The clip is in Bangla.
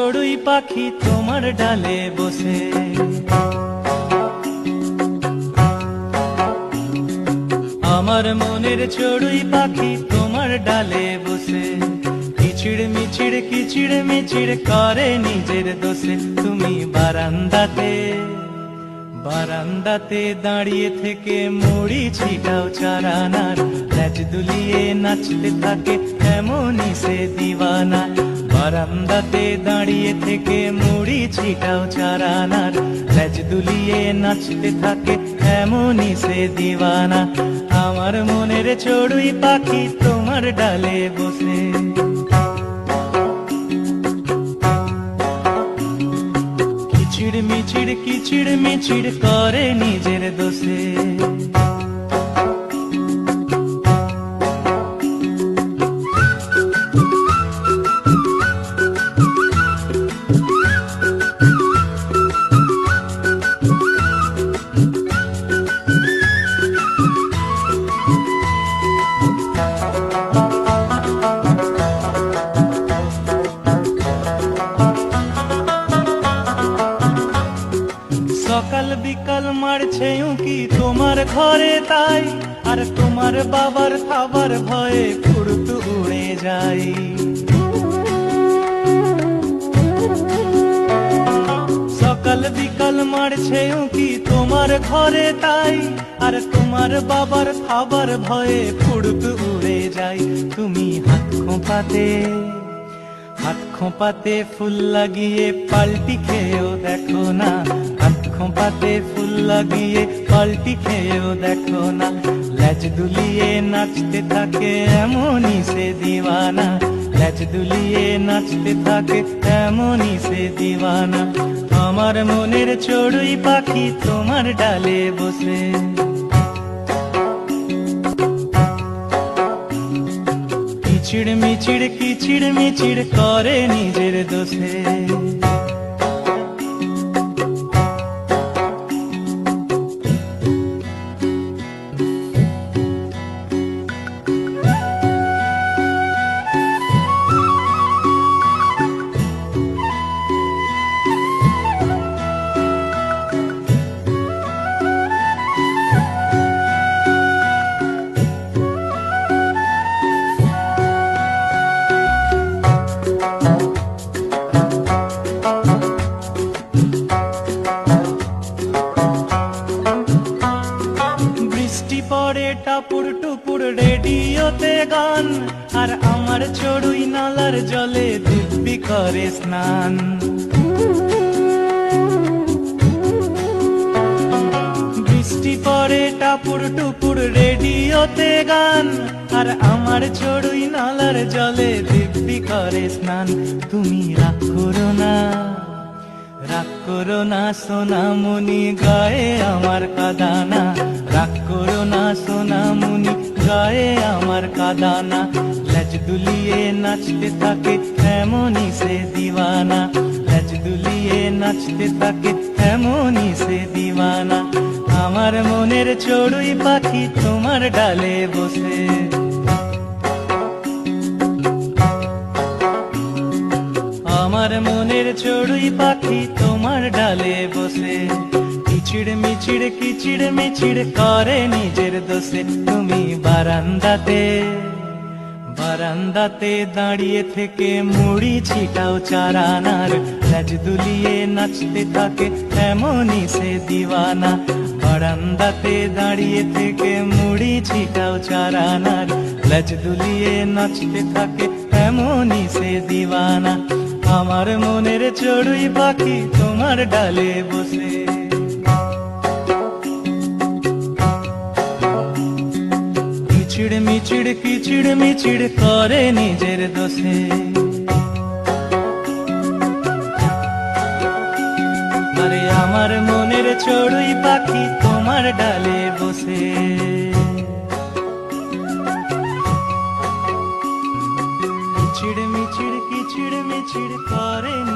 পাখি তোমার ডালে বসে। আমার মনের চড়ুই পাখি তোমার ডালে বসে। কিচিড় মিচিড় কিচিড় মিচিড় করে নিজের দোষে। তুমি বারান্দাতে বারান্দাতে দাঁড়িয়ে থেকে মুড়ি ছিটাও চারানার। ল্যাজ দুলিয়ে নাচতে থাকে এমনই সে দিওয়ানা। বারান্দাতে দাঁড়িয়ে থেকে মুড়ি ছিটাও চারানার। ল্যাজ দুলিয়ে নাচতে থাকে এমনই সে দিওয়ানা। আমার মনের চড়ুই পাখি তোমার ডালে বসে। কিচিড় মিচিড় কিচিড় মিচিড় করে নিজের দোষে। ঘরে তাই, আর তোমার বাবার খাবার ভয়ে ফুরত উড়ে যাই। সকাল বিকাল মারছে উকি তোমার ঘরে তাই, আর তোমার বাবার খাবার ভয়ে ফুরত উড়ে যাই। তুমি হাত খোঁপাতে হাত খোঁপাতে ফুল লাগিয়ে পাল্টি খেয়েও দেখো না, হাত খোঁপাতে ফুল লাগিয়ে পাল্টি খেয়েও দেখো না। ল্যাজ দুলিয়ে নাচতে থাকে এমনই সে দিওয়ানা। ল্যাজ দুলিয়ে নাচতে থাকে এমনই সে দিওয়ানা। আমার মনের চড়ুই পাখি তোমার ডালে বসে। কিচিড় মিচিড় কিচিড় মিচিড় করে নিজের দোষে। টাপুর টুপুর রেডিওতে গান। আর আমার চড়ুই নালার জলে দিব্যি করে স্নান। বৃষ্টি পড়ে টাপুর টুপুর রেডিওতে গান। আর আমার চড়ুই নালার জলে দিব্যি করে স্নান। তুমি রাগ করো না। রাগ করো না, সোনামণি, গায়ে আমার কাদানা। রাগ করো না, সোনামণি, গায়ে আমার কাদানা। ল্যাজ দুলিয়ে নাচতে থাকে এমনই সে দিওয়ানা ল্যাজ দুলিয়ে নাচতে থাকে এমনই সে দিওয়ানা আমার মনের চড়ুই পাখি তোমার ডালে বসে। আমার মনের চড়ুই পাখি তোমার ডালে বসে। কিচিড় মিচিড় কিচিড় মিচিড় করে নিজের দোষে। তুমি বারান্দাতে বারান্দাতে দাঁড়িয়ে থেকে মুড়ি ছিটাও চারানার। লাজ দুলিয়ে নাচতে থাকে এমনই সে দিওয়ানা। বারান্দাতে দাঁড়িয়ে থেকে মুড়ি ছিটাও চারানার। লাজ দুলিয়ে নাচতে থাকে এমনই সে দিওয়ানা। আমার মনের চড়ুই পাখি তোমার ডালে বসে। কিচিড় মিচিড় কিচিড় মিচিড় করে নিজের দোষে। আরে আমার মনের চড়ুই পাখি তোমার ডালে বসে। করে